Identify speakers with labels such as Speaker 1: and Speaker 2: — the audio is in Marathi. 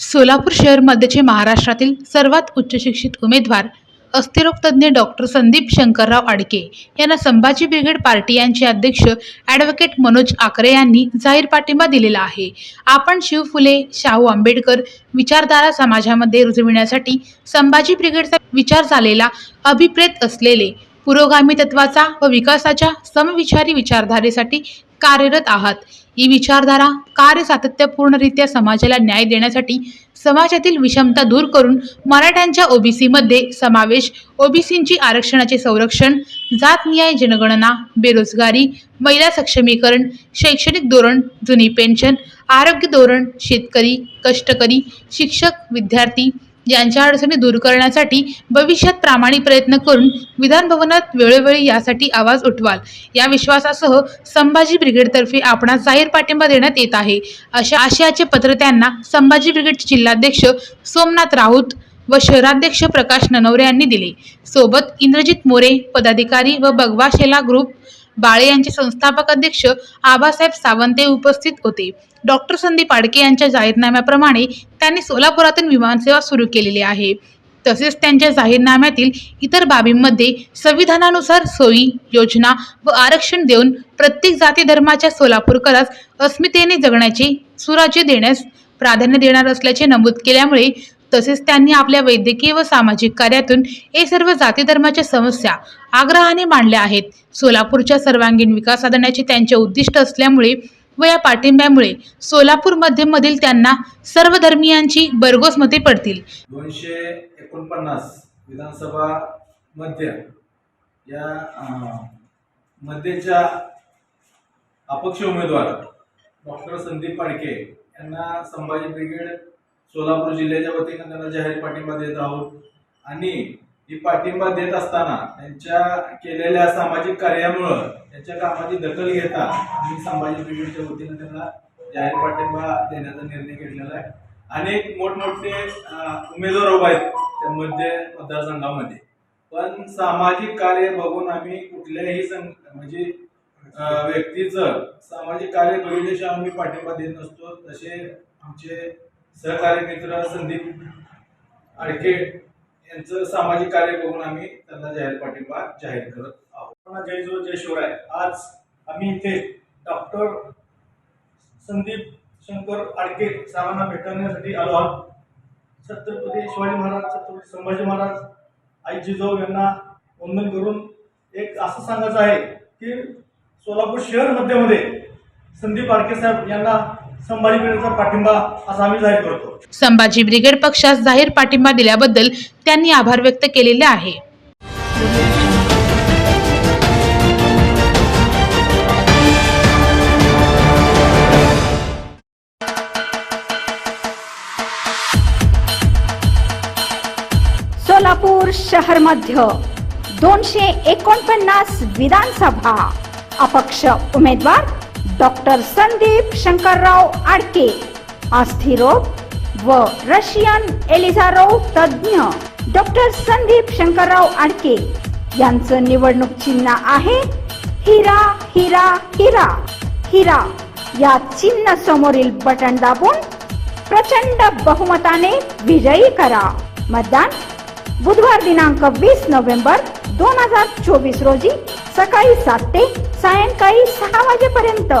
Speaker 1: सोलापूर शहर मध्यचे महाराष्ट्रातील सर्वात उच्च शिक्षित उमेदवार अस्थिरोगतज्ञ डॉक्टर संदीप शंकरराव आडके यांना संभाजी ब्रिगेड पार्टी यांचे अध्यक्ष ॲडव्होकेट मनोज आकरे यांनी जाहीर पाठिंबा दिलेला आहे. आपण शिव फुले शाहू आंबेडकर विचारधारा समाजामध्ये रुजविण्यासाठी संभाजी ब्रिगेडचा विचार झालेला अभिप्रेत असलेले पुरोगामी तत्वाचा व विकासाच्या समविचारी विचारधारेसाठी कार्यरत आहात. ही विचारधारा कार्य सातत्यपूर्णरित्या समाजाला न्याय देण्यासाठी समाजातील विषमता दूर करून मराठ्यांच्या ओबीसीमध्ये समावेश ओबीसींची आरक्षणाचे संरक्षण जातनिहाय जनगणना बेरोजगारी महिला सक्षमीकरण शैक्षणिक धोरण जुनी पेन्शन आरोग्य धोरण शेतकरी कष्टकरी शिक्षक विद्यार्थी यांच्या अडचणी दूर करण्यासाठी भविष्यात प्रामाणिक प्रयत्न करून विधान भवनात वेळोवेळी यासाठी आवाज उठवाल. या विश्वासासह संभाजी ब्रिगेडतर्फे आपणास जाहीर पाठिंबा देण्यात येत आहे. अशा आशयाचे पत्र त्यांना संभाजी ब्रिगेडचे जिल्हाध्यक्ष सोमनाथ राऊत व शहराध्यक्ष प्रकाश ननवरे यांनी दिले. सोबत इंद्रजित मोरे पदाधिकारी व भगवा शेला ग्रुप बाळे यांचे संस्थापक अध्यक्ष आबासाहेब सावंत हे उपस्थित होते. डॉक्टर संदीप आडके यांच्या जाहीरनाम्याप्रमाणे त्यांनी सोलापुरातून विमानसेवा सुरू केलेली आहे. तसेच त्यांच्या जाहीरनाम्यातील इतर बाबींमध्ये संविधानानुसार सोयी योजना व आरक्षण देऊन प्रत्येक जाती धर्माच्या सोलापूरकरास अस्मितेने जगण्याचे सुराज्य देण्यास प्राधान्य देणार असल्याचे नमूद केल्यामुळे तसेच त्यांनी आपल्या वैद्यकीय व सामाजिक कार्यातून हे सर्व जाती धर्माच्या समस्या आग्रहाने मांडल्या आहेत. सोलापूरच्या सर्वांगीण विकास साधण्याचे त्यांचे उद्दिष्ट असल्यामुळे व या पाठिंब्यामुळे सोलापूर मध्यमधील त्यांना सर्व धर्मियांची भरघोस मते पडतील.
Speaker 2: दोनशे एकोणपन्नास विधानसभा मध्य या मध्येच्या अपक्ष उमेदवार डॉक्टर संदीप पाडके यांना संभाजी ब्रिगेड सोलापूर जिल्ह्याच्या वतीनं त्यांना जाहीर पाठिंबा देत आहोत. आणि ही पाठिंबा देत असताना त्यांच्या केलेल्या सामाजिक कार्यामुळं त्यांच्या कामाची दखल घेता आम्ही संभाजी ब्रिगेडच्या वतीनं त्यांना जाहीर पाठिंबा देण्याचा निर्णय घेतलेला आहे. अनेक मोठमोठे उमेदवार उभा आहेत त्यामध्ये मतदारसंघामध्ये. पण सामाजिक कार्य बघून आम्ही कुठल्याही संघ म्हणजे व्यक्तीचं सामाजिक कार्य बघितल्याशिवाय आम्ही पाठिंबा देत नसतो. तसे आमचे सहकारी मित्र संदीप आडके यांचं सामाजिक कार्य बघून आम्ही त्यांना जाहीर पाठिंबा जाहीर करत आहोत.
Speaker 3: जय जो जय शिवराय. आज आम्ही इथे डॉक्टर संदीप शंकर आडके साहेबांना भेटण्यासाठी आलो आहोत. छत्रपती शिवाजी महाराज छत्रपती संभाजी महाराज आई जिजाऊ यांना वंदन करून एक असं सांगायचं आहे की सोलापूर शहर मध्यमध्ये संदीप आडके साहेब यांना संभाजी ब्रिगेडचा पाठिंबा असा आम्ही जाहीर करतो.
Speaker 1: संभाजी ब्रिगेड पक्षास जाहीर पाठिंबा दिल्याबद्दल त्यांनी आभार व्यक्त केलेले आहे.
Speaker 4: सोलापूर शहर मध्य दोनशे एकोणपन्नास विधानसभा अपक्ष उमेदवार डॉक्टर संदीप शंकरराव आडके अस्थिरोग व रशियन एलिझारो तज्ज्ञ डॉक्टर संदीप शंकरराव आडके. यांचं निवडणूक चिन्ह आहे हिरा हिरा हिरा. हिरा या चिन्ह समोरील बटन दाबून प्रचंड बहुमताने विजयी करा. मतदान बुधवार दिनांक वीस नोव्हेंबर दोन हजार चोवीस रोजी सकाळी सात ते सायंकाळी सहा वाजेपर्यंत.